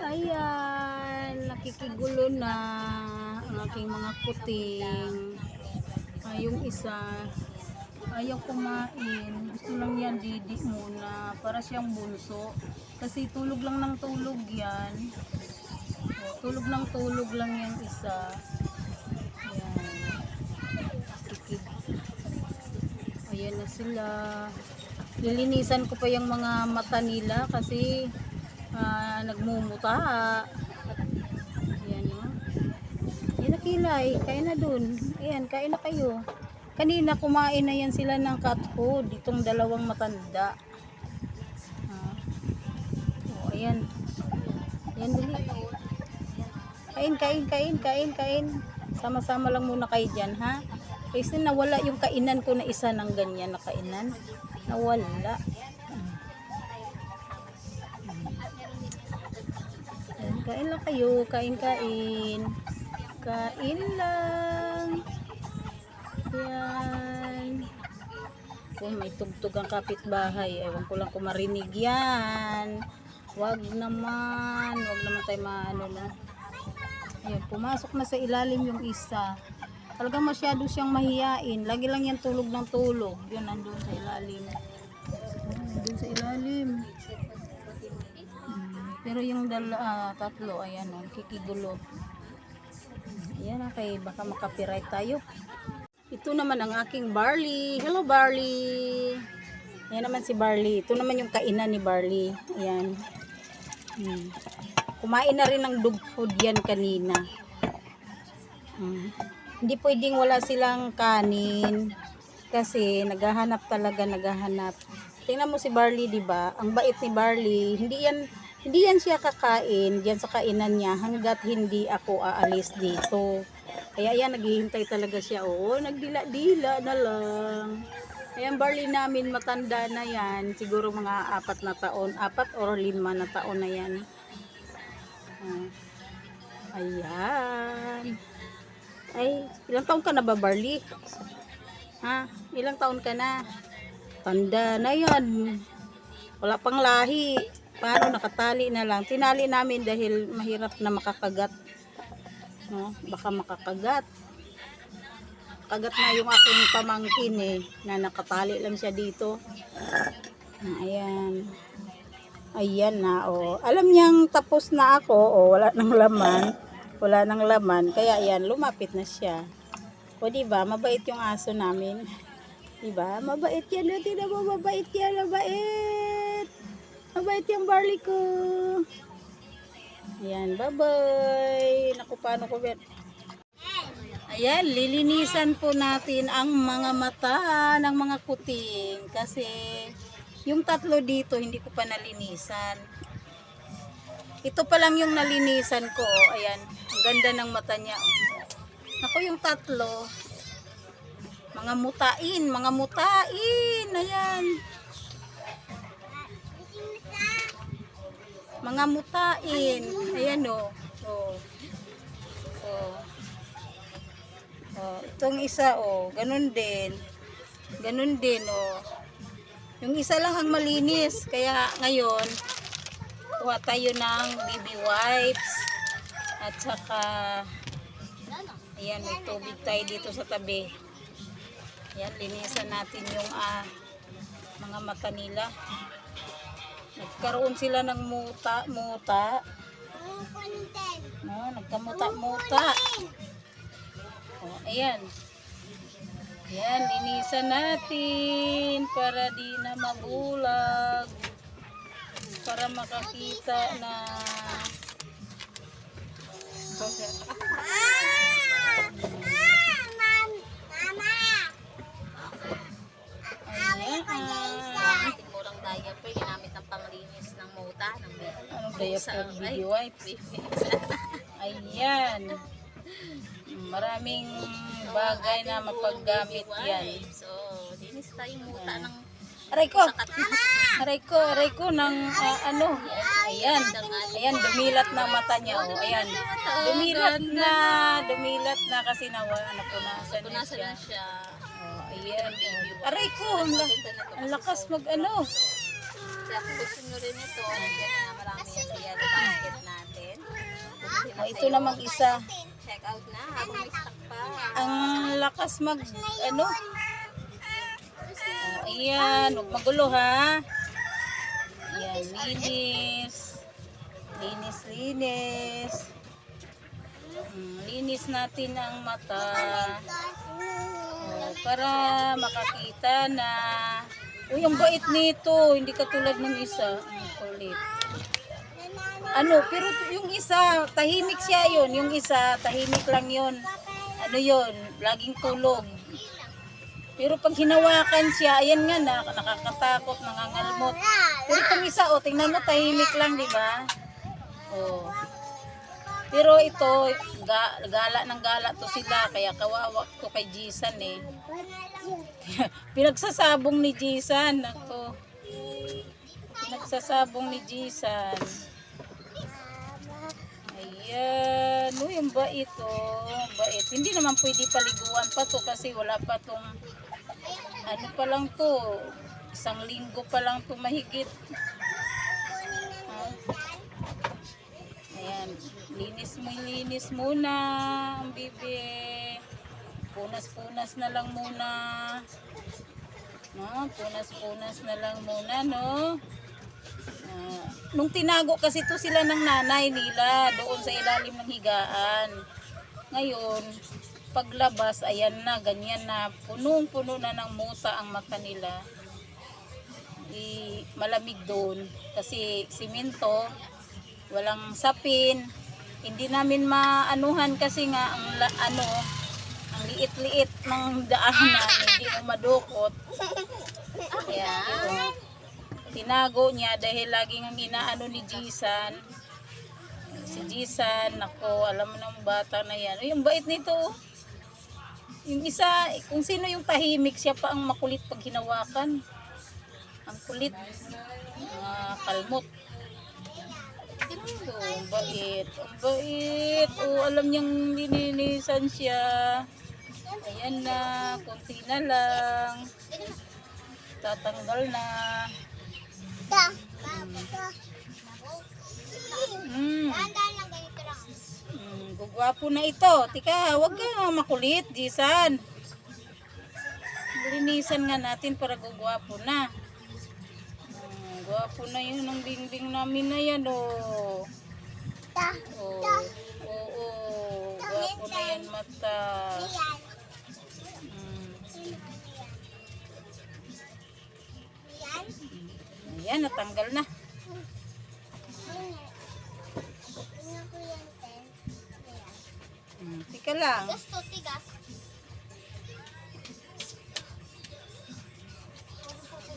Ayan, nakikigulo na ang aking mga kuting. Ay, yung isa, ayaw kumain. Gusto lang yan didi muna para siyang bunso. Kasi tulog lang ng tulog yan. Tulog ng tulog lang yung isa. Ayan. Ayan na sila. Lilinisan ko pa yung mga mata nila kasi ah, nagmumuta. Ayan o. Yan na kilay. Kain na dun. Ayan, kain na kayo. Kanina kumain na yan sila ng cat food. Itong dalawang matanda. Ah. O, ayan. Ayan, dali. Kain, kain, kain, kain, kain. Sama-sama lang muna kayo dyan, ha? Kasi nawala yung kainan ko na isa ng ganyan na kainan. Nawala. Kain lang kayo. Kain, kain. Kain lang. Yan. Kung may tugtog ang kapitbahay, ewan ko lang kung marinig yan. Wag naman. Wag naman tayo maano na. Ayun, pumasok na sa ilalim yung isa. Talagang masyado siyang mahiyain. Lagi lang yan tulog ng tulog. Yun, nandun sa ilalim. Nandun sa ilalim. Pero yung dala, ah, tatlo, ayan o, kikigulo. Ayan, okay, baka makapiright tayo. Ito naman ang aking Barley. Hello, Barley. Ayan naman si Barley. Ito naman yung kainan ni Barley. Ayan. Hmm. Kumain na rin ng dog food yan kanina. Hmm. Hindi pwedeng wala silang kanin kasi naghahanap talaga naghahanap. Tingnan mo si Barley, 'di ba? Ang bait ni Barley. Hindi yan hindi yan siya kakain diyan sa kainan niya hangga't hindi ako aalis dito. Kaya yan naghihintay talaga siya. Oo, nagdila-dila na lang. Ayan, Barley namin matanda na yan. Siguro mga apat na taon. Apat or lima na taon na yan. Ah. Ayan. Ay, ilang taon ka na ba, Barley? Ha? Ilang taon ka na? Tanda na yan. Wala pang lahi. Paano nakatali na lang. Tinali namin dahil mahirap na makakagat. No? Baka makakagat. Kagat na yung aking pamangkin eh. Na nakatali lang siya dito. Ayan. Ayan na, oh. Alam niyang tapos na ako, oh, wala nang laman. Wala nang laman, kaya ayan, lumapit na siya. O, di ba? Mabait yung aso namin. Di ba? Mabait yan, oh. Tingnan mo, mabait yan, mabait. Mabait yung barley ko. Ayan, bye-bye. Naku, paano ko bet? Ayan, lilinisan po natin ang mga mata ng mga kuting kasi yung tatlo dito hindi ko pa nalinisan. Ito pa lang yung nalinisan ko. Ayan, ang ganda ng mata niya. Ako yung tatlo. Mga mutain, mga mutain. Ayan. Mga mutain. Ayan o. Oh. Oh. Oh, itong isa oh, ganun din. Ganun din oh. Yung isa lang ang malinis, kaya ngayon kuha tayo ng baby wipes at saka ayan, may tubig tayo dito sa tabi. Ayan, linisan natin yung ah, mga mata nila. Nagkaroon sila ng muta, muta. No, nagkamuta-muta. Oh, ayan. Ayan, linisan natin para di na mabulag. Para makakita na Ayan. Murang diaper, ginamit ng panglinis ng muta, ng Anong diaper baby wipes? Ayan. Maraming bagay na mapaggamit yan. So, linis tayo muta ng Aray ko! na. Aray ko, aray ko ng ah, ano. Ayan. Ayan, dumilat na mata niya. Oh. Ayan. Dumilat na. Dumilat na kasi nawa, napunasan na Punasan siya. na siya. Oh, ayan. Aray ko, ang lakas mag ano. Gusto nyo rin ito, nandiyan na marami yan sa yellow basket natin. ito namang isa. Check out na habang may stock pa. Ang lakas mag, ano? Oh, ayan, huwag magulo ha. Ayan, linis. Linis, linis. Hmm, linis natin ang mata. Oh, para makakita na. Uy, ang bait nito. Hindi katulad ng isa. Ang kulit. Ano, pero yung isa, tahimik siya yun. Yung isa, tahimik lang yun. Ano yun, laging tulog. Pero pag hinawakan siya, ayan nga na, nakakatakot, nangangalmot. Pero itong isa, oh, tingnan mo, tahimik lang, di ba? Oh. Pero ito, ga, gala ng gala to sila, kaya kawawa to kay Jisan eh. Pinagsasabong ni Jisan, ako. Pinagsasabong ni Jisan. Ayan. Uy, ang bait oh. Ang bait. Hindi naman pwede paliguan pa to kasi wala pa tong ano pa lang to. Isang linggo pa lang to mahigit. Ah. Ayan. Linis mo, linis muna ang bibi. Punas-punas na lang muna. No, punas-punas na lang muna, no? Ah, nung tinago kasi to sila ng nanay nila doon sa ilalim ng higaan. Ngayon, paglabas, ayan na, ganyan na, punong-puno na ng muta ang mata nila. I, malamig doon kasi simento, walang sapin. Hindi namin maanuhan kasi nga ang ano, liit-liit ng daanan, hindi mo madukot. Kaya, yun tinago niya dahil laging ang inaano ni Jisan. Si Jisan, nako, alam mo ng bata na yan. Uy, ang bait nito. Yung isa, kung sino yung tahimik, siya pa ang makulit pag hinawakan. Ang kulit. Ah, kalmot. Ito, ang bait. Ang bait. Oh, alam niyang lininisan siya. Ayan na, konti na lang. Tatanggal na. Mm. Mm, gugwapo na ito. Tika, wag ka makulit, Jisan. Linisan nga natin para gugwapo na. Mm, gwapo na yun ang dingding namin na yan, oh. Oh, oo, oh, gwapo na yan mata. Ayan, natanggal na. Mm, tika lang.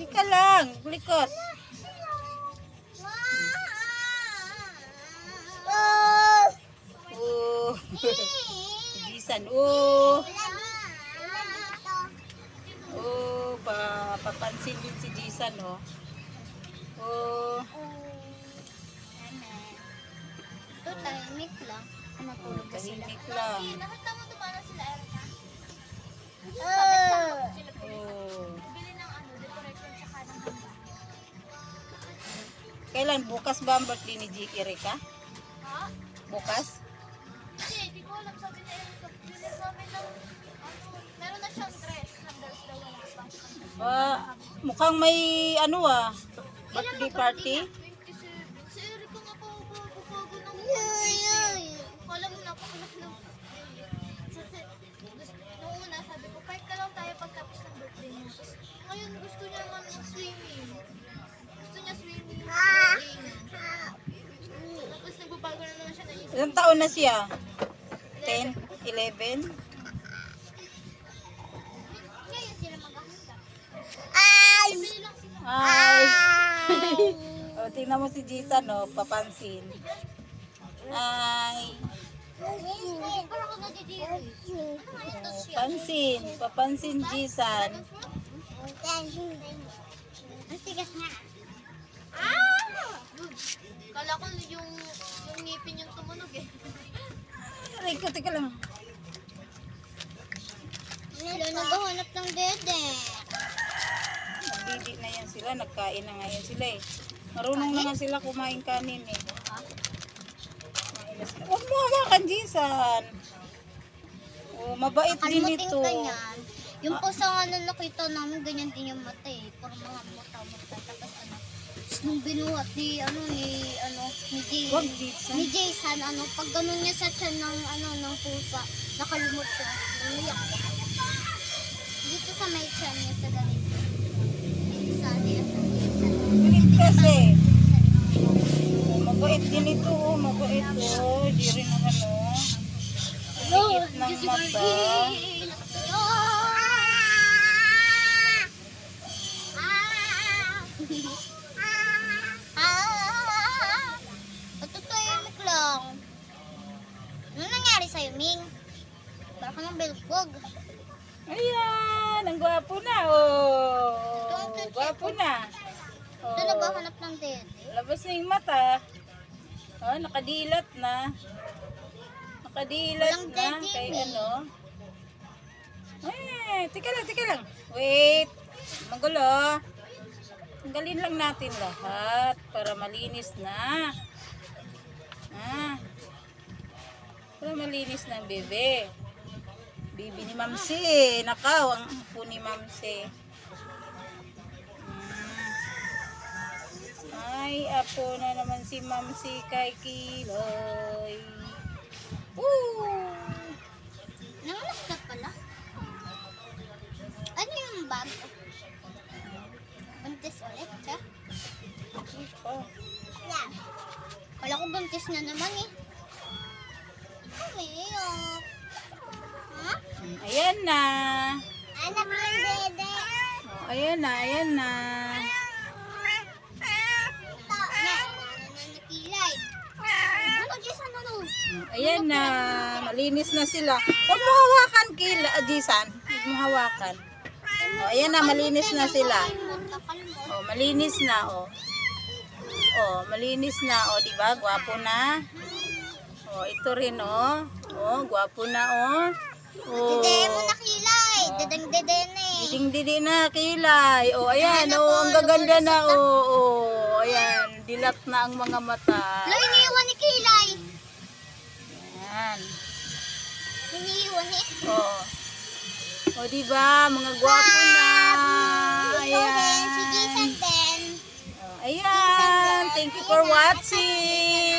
Tika lang, likot. Oh. Oh. Oh, pa papansin din si Jisan, oh. Oh. Ito, tahimik lang. Oh, ba sila? tahimik lang. Nakita mo dumana sila, Erica? Oh. Bili ng ano, decoration tsaka ng handa. Kailan? Bukas ba ang birthday ni G. Erika? Ha? Bukas? Hindi, di ko alam. Sabi ni Erica, bili namin ng, ano, meron na siyang dress. Hanggang daw wala pa. Ah, mukhang may ano ah, birthday party. 27. Si Erica nga po, bago ng Kala mo napakalaki ng nung una, sabi ko, kahit ka lang tayo pagtapos ng birthday mo. Ngayon, gusto niya naman mag-swimming. Gusto niya swimming. Tapos, nagbabago na naman siya ng isip. Ilang taon na siya? 10? 11? Tingnan mo si Jisan, no? Papansin. Ay! Pansin. Papansin, Jisan. Ang tigas nga. Ah! Kala ko yung, yung ngipin yung tumunog eh. Aray ko, teka lang. Sila naghahanap ng dede. Nagdidi na yan sila. Nagkain na nga yan sila eh. Marunong na nga sila kumain kanin eh. Sila. Huwag mo hawakan Jisan. Oh, mabait din ito. ka niyan. Yung po sa ano nakita namin, ganyan din yung mata eh. Puro mga mata-mata. Tapos ano, tapos nung binuhat ni, ano, ni, ano, ni Jay, ni Jason, ano, pag ganun niya sa tiyan ng, ano, ng pusa, nakalumot siya. Umiyak siya. Dito sa may tiyan niya sa ganito. Mabait din ito. Oh, mabait. Oh, di rin naman oh. Liit ng mata. Ano nangyari sa'yo, Ming? Baka nang belkog. Ayan, ang gwapo na. Oh, gwapo na. Ito na ba hanap ng dede? Labas na yung mata. Oh, nakadilat na. Nakadilat Walang na. daddy, Kay eh. ano. Eh, tika lang, tika lang. Wait. Magulo. Tanggalin lang natin lahat para malinis na. Ah. Para malinis na bebe. Bibi ni Mamsi. Nakaw ang po ni Mamsi. Mm. Ay, apo na naman si Mamsi kay Kiloy. Woo! Nanganak ka pala? Ano yung bag? Buntis ulit siya? Oh. Yeah. Kala ko buntis na naman eh. Umiyak. Ha? Ayan na. Anak ng dede. Oh, ayan na, ayan na. Nakilay. Ano, Jess, ano nun? Ayan na. Malinis na sila. Huwag mo hawakan, Kila, ah, Jisan. Huwag mo hawakan. Oh, ayan na, malinis na sila. Kalmot. Oh, malinis na, oh. Oh, malinis na, oh, di ba? Gwapo na. Oh, ito rin, oh. Oh, gwapo na, oh. Oh. Dede mo nakilay. Dedeng dede na eh. Diding didi na, kilay. Oh, ayan, oh, ang gaganda na, oh, oh. Ayan, dilat na ang mga mata. Lo, iniiwan ni Kilay. Ayan. Iniiwan eh. Oh. Oh, di ba? Mga gwapo na. Ayan. Oh, ayan. Thank you for watching.